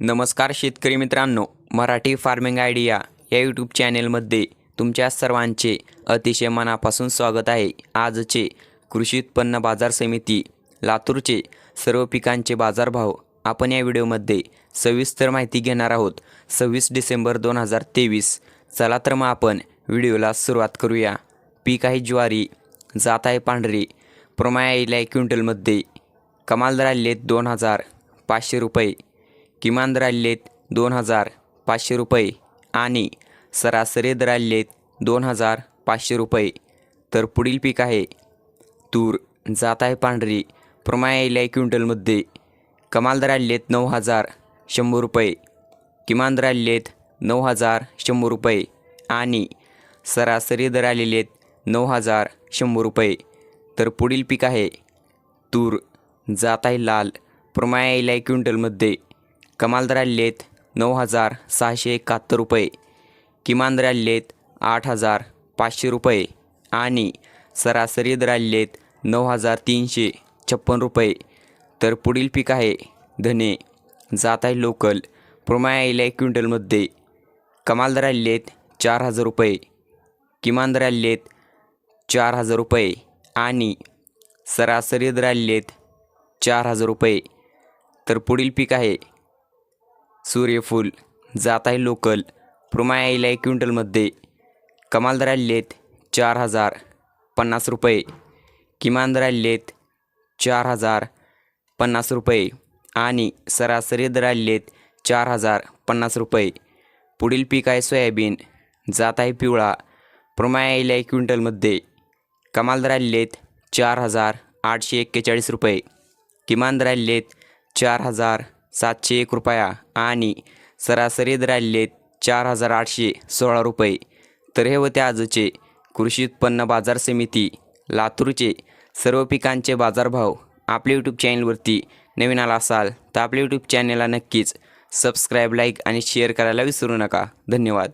नमस्कार शेतकरी मित्रांनो मराठी फार्मिंग आयडिया या यूट्यूब चॅनेलमध्ये तुमच्या सर्वांचे अतिशय मनापासून स्वागत आहे. आजचे कृषी उत्पन्न बाजार समिती लातूरचे सर्व पिकांचे बाजारभाव आपण या व्हिडिओमध्ये सविस्तर माहिती घेणार आहोत. सव्वीस डिसेंबर दोन हजार तेवीस. चला तर मग आपण व्हिडिओला सुरुवात करूया. पीक आहे ज्वारी जात आहे पांढरी. प्रमाया येईल आहे क्विंटलमध्ये कमाल दर आले दोन हजार पाचशे रुपये. किमान दर दोन हजार पाचशे रुपये आणि सरासरी दर दोन हजार पाचशे रुपये. तर पुढील पीक आहे तूर. जात आहे पांढरी. प्रमाया येईल आहे क्विंटलमध्ये कमाल दर नऊ हजार शंभर रुपये. किमान दर नऊ हजार शंभर रुपये आणि सरासरी दर आलेले नऊ हजार शंभर रुपये. तर पुढील पीक आहे तूर. जात आहे लाल. प्रमाया येईल आहे क्विंटलमध्ये कमाल दर नऊ हजार सहाशे एकाहत्तर रुपये. किमान दर आठ हजार पाचशे रुपये. आणि सरासरी दर नऊ हजार तीनशे छप्पन रुपये. तर पुढील पीक आहे धने. जात आहे लोकल. प्रमाया येईल क्विंटलमध्ये. कमाल दर चार हजार रुपये. किमान दर चार हजार रुपये. आणि सरासरी दर चार हजार रुपये. तर पुढील पीक आहे सूर्यफूल जात आहे लोकल प्रुमा यायला आहे क्विंटलमध्ये कमाल दर आलेले आहेत चार हजार पन्नास रुपये. किमान दर आलेले आहेत चार हजार पन्नास रुपये. आणि सरासरी दर आलेले आहेत चार हजार पन्नास रुपये. पुढील पीक आहे सोयाबीन जात आहे पिवळा प्रमाया यायला आहे क्विंटलमध्ये कमाल दर आलेले आहेत चार हजार आठशे एक्केचाळीस रुपये. किमान दर आलेले आहेत चार हजार सातशे एक रुपया आणि सरासरी राहिले चार हजार आठशे सोळा रुपये. तर हे होते आजचे कृषी उत्पन्न बाजार समिती लातूरचे सर्व पिकांचे बाजारभाव. आपल्या यूट्यूब चॅनलवरती नवीन आला असाल तर आपल्या यूट्यूब चॅनलला नक्कीच सबस्क्राईब लाईक आणि शेअर करायला विसरू नका. धन्यवाद.